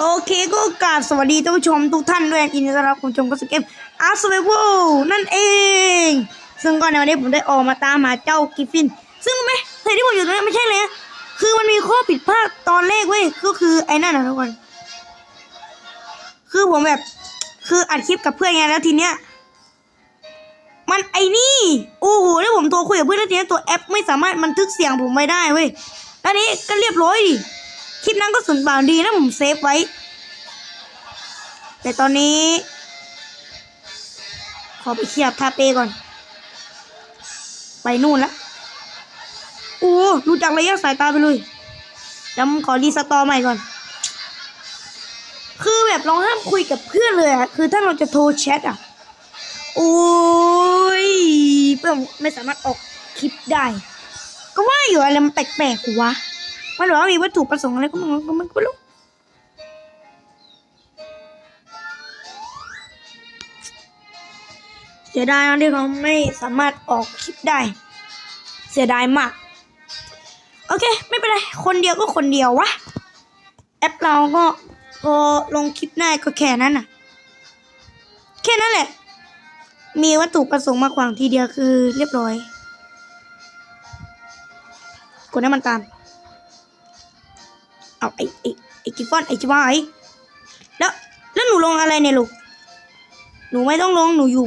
โอเคก็กราบสวัสดีท่านผู้ชมทุกท่านด้วยยินดีต้อนรับคุณชมเข้าสู่เกมอาร์ v เวเวนั่นเอง ซึ่งก็ในวันนี้ผมได้ออกมาตามหาเจ้ากิฟฟิน ซึ่งไม่เหตุที่ผมอยู่ตรงนี้ไม่ใช่เลยคือมันมีข้อผิดพลาดตอนแรกเว้ยก็คือไอ้นั่นนะทุกคน คือผมแบบ คืออัดคลิปกับเพื่อนไงแล้วทีเนี้ยมันไอ้นี่โอ้โหแล้วผมโทรคุยกับเพื่อนแล้วทีเนี้ยตัวแอปไม่สามารถบันทึกเสียงผมไว้ได้เว้ยแล้วนี้ก็เรียบร้อยดิ คลิปนั้นก็สุนเปล่าดีนะผมเซฟไว้ แต่ตอนนี้ ขอไปเคลียร์ทาเปก่อน ไปนู่นละโอ้รู้จักระยะสายตาไปเลยเดี๋ยวขอรีสตอร์ใหม่ก่อน คือแบบเราห้ามคุยกับเพื่อนเลยอะคือถ้าเราจะโทรแชทอะโอ้ยเพื่อนไม่สามารถออกคลิปได้ ก็ว่าอยู่อะไรมันแปลกๆวะ มันบอกว่ามีวัตถุประสงค์อะไรก็มันก็ไม่รู้เสียดายนะที่เขาไม่สามารถออกคลิปได้ เสียดายมาก โอเค ไม่เป็นไร คนเดียวก็คนเดียววะ แอปเราก็พอลงคลิปได้ก็แค่นั้นน่ะ แค่นั้นแหละ มีวัตถุประสงค์มาขวางทีเดียวคือเรียบร้อยกดให้มันตาม เอาไอ้ไอ้ไอ้กิฟฟอนไอ้จิบายแล้วแล้วหนูลงอะไรเนี่ยลูก หนูไม่ต้องลงหนูอยู่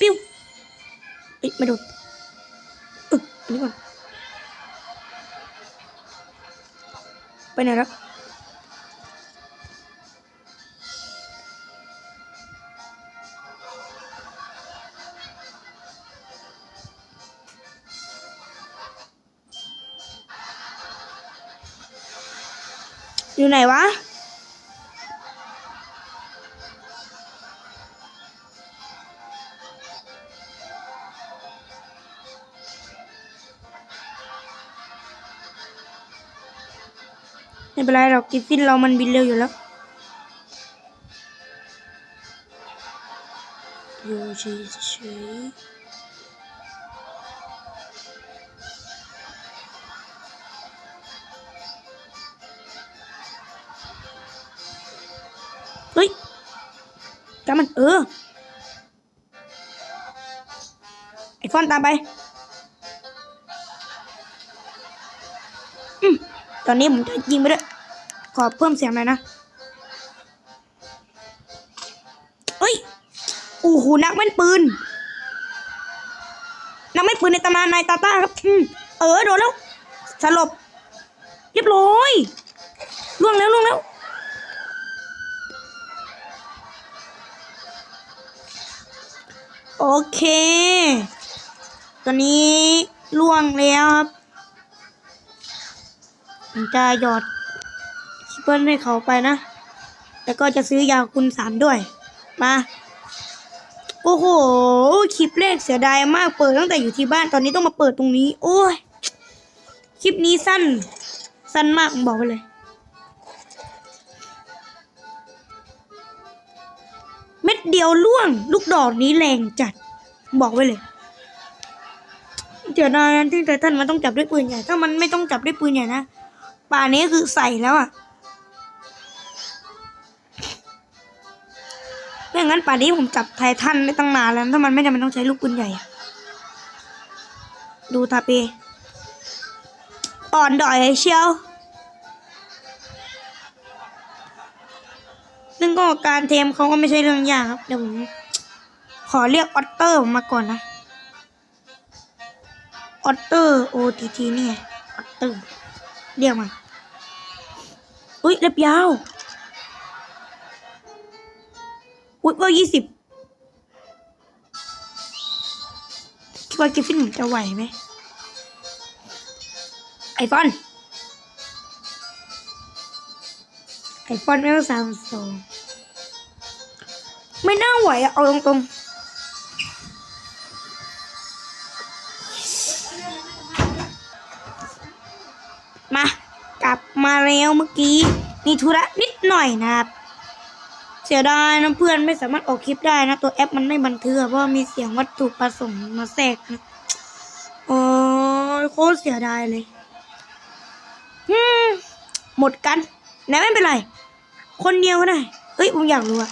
ปิ้วเอ้ยไม่โดนเอออันนี้ก่อนไปไหนแล้ว อยู่ไหนวะ ไม่เป็นไรหรอกกิฟฟินเรามันบินเร็วอยู่แล้ว อยู่เฉยๆ จำมันเออ ไอฟอนตามไปอตอนนี้ผมจะยิงไปด้วย ขอเพิ่มเสียงหน่อยนะเอ้ย โอ้โห นักแม่นปืน นักแม่นปืนในตำนานนายตาต้าครับ อืม เออ โดนแล้ว สลบ เรียบร้อย ล่วงแล้วล่วงแล้ว โอเค ตอนนี้ล่วงแล้วครับผมจะหยอดคิปเปิลให้เขาไปนะ แล้วก็จะซื้อยาคุณสามด้วย มา โอ้โห คลิปแรกเสียดายมากเปิดตั้งแต่อยู่ที่บ้านตอนนี้ต้องมาเปิดตรงนี้ โอ้ย คลิปนี้สั้น สั้นมากบอกไปเลย เม็ดเดียวล่วง ลูกดอกนี้แรงจัด บอกไว้เลย เดี๋ยวนานที่ไททันมันต้องจับด้วยปืนใหญ่ ถ้ามันไม่ต้องจับด้วยปืนใหญ่นะป่านี้คือใส่แล้วอะไม่งั้นป่านี้ผมจับไททันได้ตั้งนานแล้ว ถ้ามันไม่จำเป็นต้องใช้ลูกปืนใหญ่ ดูทาเปอ่อนดอยเชียว ซึ่งก็การเทมเขาก็ไม่ใช่เรื่องยากครับ เดี๋ยวผมขอเรียกออตเตอร์มาก่อนนะ ออตเตอร์ O T T นี่ไงออตเตอร์ เรียกมา อุ้ยเล็บยาว อุ้ยเบอร์ยี่สิบคิดว่ากิฟฟินจะไหวไหมไอฟอน ฟอนไม่ต้องสามสองไม่น่าไหวอะเอาตรงๆ มากลับมาแล้วเมื่อกี้ มีธุระนิดหน่อยนะครับ เสียดายนะเพื่อนไม่สามารถออกคลิปได้นะ ตัวแอปมันไม่บันทึกอะเพราะมีเสียงวัตถุประสงค์มาแทรกนะโอ้ยโคตรเสียดายเลย หมดกัน นะไม่เป็นไร คนเดียวก็ได้เอ้ยผมอยากรู้อะ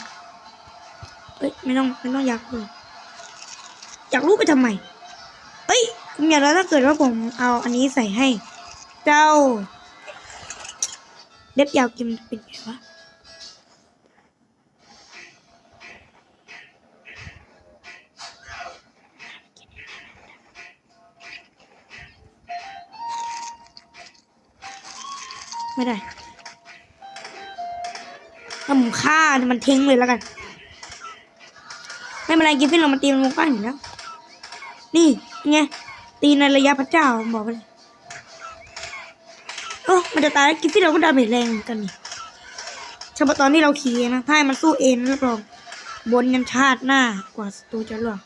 เอ้ยไม่ต้องไม่ต้องอยากรู้อยากรู้ไปทำไมเอ้ยผมอยากรู้ถ้าเกิดว่าผมเอาอันนี้ใส่ให้ เจ้าเล็บยาวกินเป็นไงวะไม่ได้ ถ้าผมฆ่ามันทิ้งเลยแล้วกัน ไม่เป็นไรกิฟฟินเรามาตีมันวงกว้างอยู่แล้ว นี่ไงตีในระยะพระเจ้าบอกไปเลยโอ้มันจะตายแล้วกิฟฟินเราก็ดาเมจแรงเหมือนกันนี่เฉพาะตอนที่เราขี่นะถ้าให้มันสู้เองรับรองบนยันชาติหน้ากว่าศัตรูจะหลอก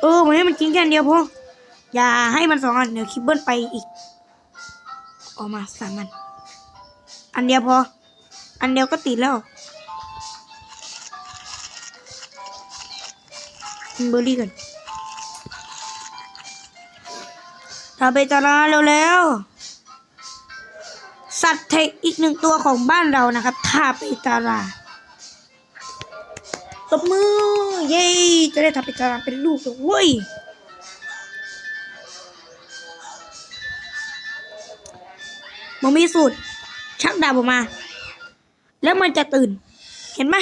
เออผมให้มันจริงแค่เดียวพออย่าให้มันสองอันเดี๋ยวคิปเบิลไปอีก ออกมาสามอัน อันเดียวพอ อันเดียวก็ติดแล้วกินเบอร์รี่กันทาเบจาราเร็วๆ สัตว์เทคอีกหนึ่งตัวของบ้านเรานะครับทาเปจาราตบมือ เย้ จะได้ทาเปจาราเป็นลูกแล้วย มันมีสูตร ชักดาบออกมา แล้วมันจะตื่น เห็นไหม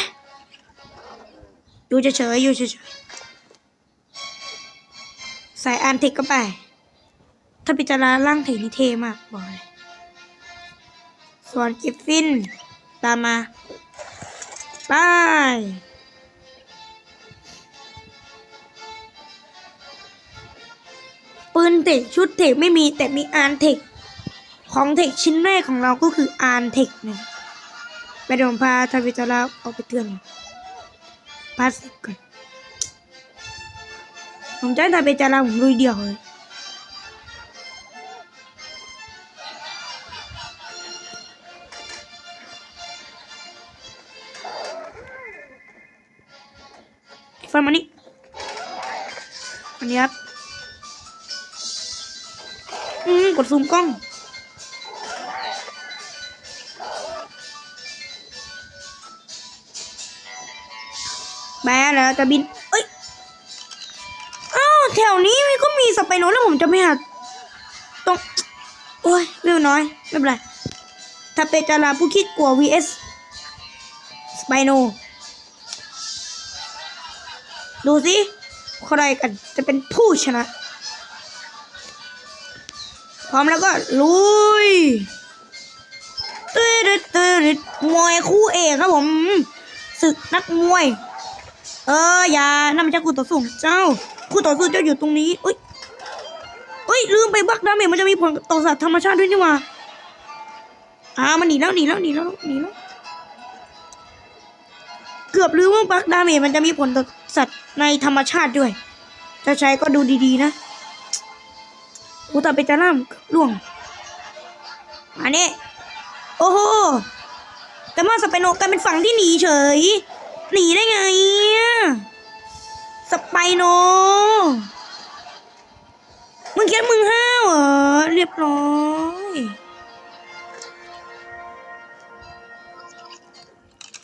อยู่เฉยๆอยู่เฉยๆใส่อันเทคก็ไป ถ้าพิจารณาร่างเทคนี่เท่มากบอกเลยส่วนกิฟฟิน ตามมาไปปืนเทคชุดเทคไม่มีแต่มีอานเทค ของเทคชิ้นแรกของเราก็คืออาร์นเทคนะไปเดี๋ยวผมพาทาวิจาราเอาไปเตือนพาสิก่อนผมจะให้ทาวิจาราผมลุยเดียวเลยฟันมานี่อันนี้ครับ อืม กดซูมกล้อง แม่แล้วจะบิน เอ้ย อ้าวแถวนี้มันก็มีสไปโนแล้วผมจะไม่หาตรง โอ้ยเร็วน้อย ไม่เป็นไรถ้าเป็นจาราผู้คิดกลัว vs สไปโน ดูสิ ใครกันจะเป็นผู้ชนะ พร้อมแล้วก็ลุยตืดตืดมวยคู่เอกครับผมศึกนักมวย เอออย่านั่นมันจะคู่ต่อสู้เจ้า คู่ต่อสู้เจ้าอยู่ตรงนี้เอ้ยเอ้ยลืมไปบักดาเมจมันจะมีผลต่อสัตว์ธรรมชาติด้วยนี่หว่าอ่ามันหนีแล้วหนีแล้วหนีแล้วหนีแล้วเกือบลืมว่าบักดาเมจมันจะมีผลต่อสัตว์ในธรรมชาติด้วยถ้าใช้ก็ดูดีๆนะกูตาไปจะล่ามล่วงมาเนี่ยโอ้โหแต่มาสเปโนกันเป็นฝั่งที่หนีเฉย หนีได้ไง สไปโนมึงคิดว่มึงห้าวเหรอ เรียบร้อย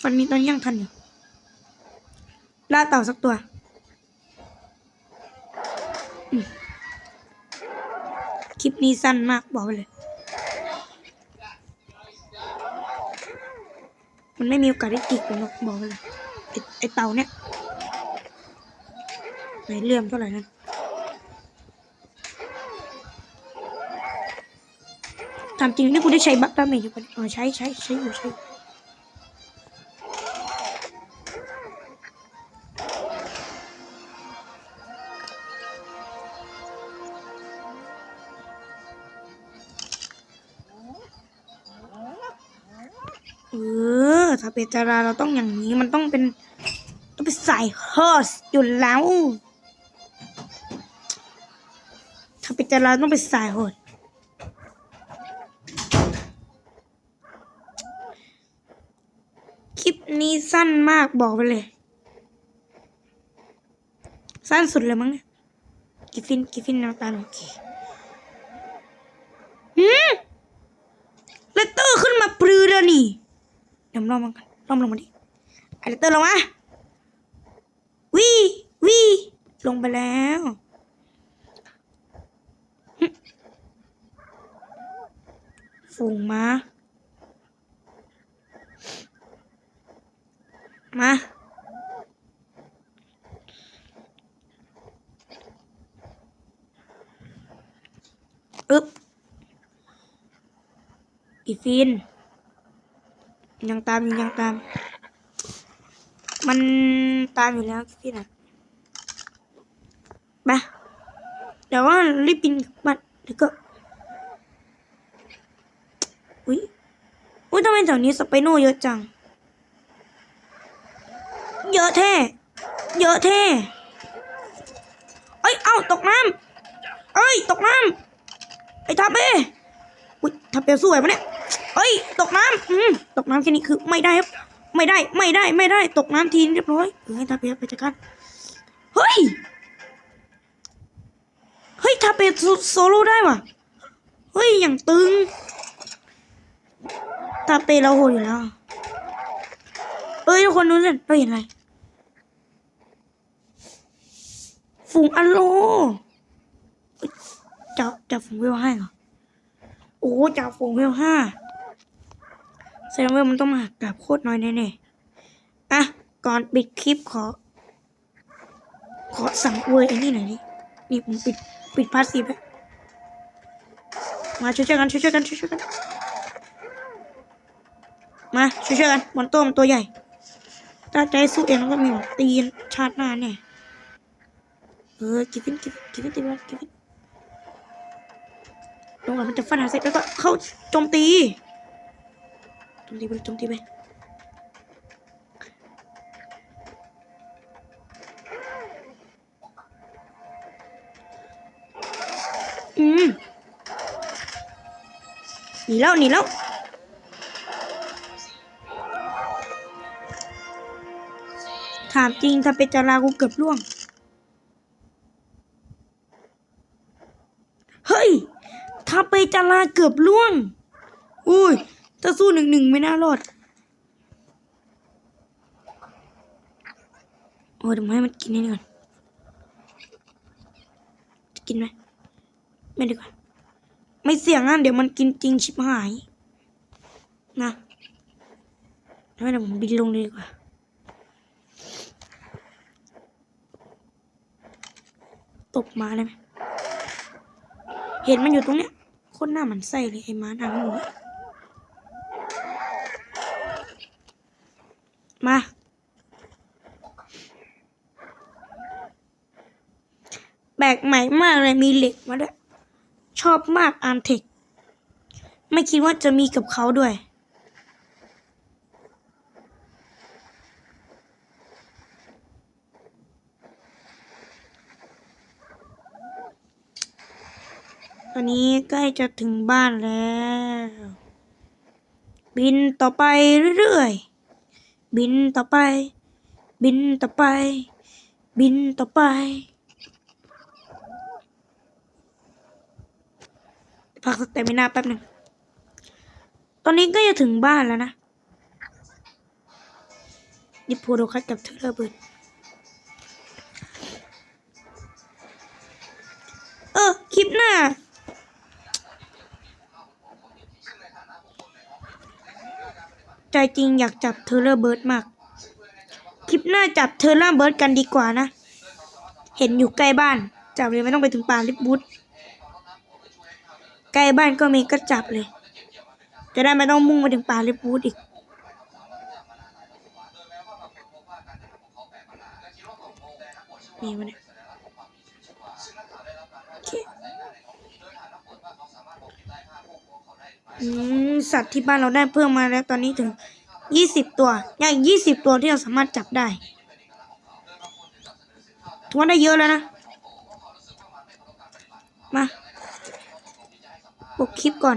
ฟันมีตอนยังทันอยู่ล่าเต่าสักตัวคลิปนี้สั้นมากบอกเลย มันไม่มีโอกาสได้จิกหรอกบอกเลยไอไอเต่าเนี่ย ไหนเลื่อมเท่าไหร่นั่นตามจริงนี่กูได้ใช้บัคดาเมจอยู่ปะเนี่ยอ๋อใช้ใช้ใช้อยู่ใช้เออถ้าเป็นจาราเราต้องอย่างนี้มันต้องเป็น ต้องเป็นสายฮอสอยู่แล้ว ถ้าเราต้องเป็นสายโหดคลิปนี้สั้นมากบอกไปเลย สั้นสุดเลยมั้งกิฟฟินกิฟฟินน้ำตาลโอเคหืมเลตเตอร์ขึ้นมาปรือแล้วนี่เดี๋ยวลองมันกันลองลงมาดิไอเลตเตอร์ลงมาวีวีลงไปแล้ว ฝูงมามาอึ๊บอีฟินยังตามอยู่ยังตาม มันตามอยู่แล้วพี่นะไปเดี๋ยวว่ารีบบินกลับบ้านเดี๋ยวก็ อุ้ย อุ้ยทำไมแถวนี้สไปโนเยอะจัง เยอะแท้ เยอะแท้ เอ้ย เอ้า ตกน้ำเอ้ย ตกน้ำไอ้ทับเอ้อุ้ยทับเปลสวยปะเนี่ย เอ้ย ตกน้ำอืมตกน้ำแค่นี้คือไม่ได้ครับ ไม่ได้ ไม่ได้ ไม่ได้ ตกน้ำทีเรียบร้อยเออให้ทับเปลไปจัดการ เฮ้ย เฮ้ยทับเปลโซโล่ได้ว่ะ เฮ้ย อย่างตึง ทับเปเราโหดอยู่แล้วเอ้ยทุกคนดูสิเราเห็นอะไรฝูงอโลเอ้ยจับจับฝูงเวลห้าเหรอโอ้จับฝูงเวลห้าแสดงว่ามันต้องมากับโคตรน้อยแน่ๆอะก่อนปิดคลิปขอ ขอสั่งอวยไอ้นี่หน่อยดินี่ผมปิดปิดพาสซีฟแล้วมาช่วยๆกันช่วยๆกันช่วยๆกัน มาช่วยๆกันบอลโต้มันตัวใหญ่ถ้าใจสู้เองแล้วก็มีตีนชาติหน้าเนี่ยเออกิฟฟินกิฟกิฟฟินตีไปกิฟฟินลงหลังมันจะฟันหาเสร็จแล้วก็เข้าโจมตีโจมตีไปโจมตีไปอืมหนีแล้วหนีแล้วามจริงถ้าเป็นจารากูเกือบล่วง เฮ้ย ถ้าไปจาราเกือบล่วง อุ้ย ถ้าสู้หนึ่งหนึ่งไม่น่ารอด โอ้ยเดี๋ยวมาให้มันกินนี่ก่อน จะกินไหม ไม่ดีกว่า ไม่เสี่ยงอะเดี๋ยวมันกินจริงชิบหาย นะแล้วเดี๋ยวผมบินลงเลยดีกว่า ตบมาได้ไหมเห็นมันอยู่ตรงเนี้ยคนหน้ามันไส้เลยไอ้ม้าทางหนูมา แบกใหม่มากเลยมีเหล็กมาด้วย ชอบมากอาร์เทค ไม่คิดว่าจะมีกับเขาด้วย อนนี้ใกล้จะถึงบ้านแล้ว บินต่อไปเรื่อยๆ บินต่อไป บินต่อไป บินต่อไป พักสเตมินาแป๊บหนึ่ง ตอนนี้ก็จะถึงบ้านแล้วนะยิปโพโดคัสกับเทเลอร์เบิร์ดเออ คลิปหน้า จจริงอยากจับเทอร์เลอร์เบิร์ดมาก คลิปหน้าจับเทอร์เลอร์เบิร์ดกันดีกว่านะ เห็นอยู่ใกล้บ้าน จับเลยไม่ต้องไปถึงป่าลิบบูธใกล้บ้านก็มีก็จับเลย จะได้ไม่ต้องมุ่งไปถึงป่าลิบบูธอีกมีวะเนี่ยโอเคอืม สัตว์ที่บ้านเราได้เพิ่มมาแล้วตอนนี้ถึงยี่สิบตัวยังอีกยี่สิบตัวที่เราสามารถจับได้ถือว่าได้เยอะแล้วนะ มาปกคลิปก่อน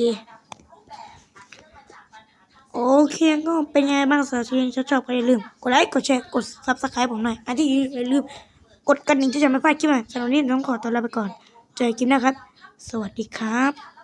โอเคโอเคก็เป็นไงบ้างสำหรับที่ชอบชอบก็อย่าลืม กดไลค์ กดแชร์ กด subscribe ผมหน่อย อันที่อย่าลืม กดกระดิ่งจะจะไม่พลาดคลิปใหม่สำหรับวันนี้ต้องขอตัวลาไปก่อน เจอกันคลิปหน้าครับ สวัสดีครับ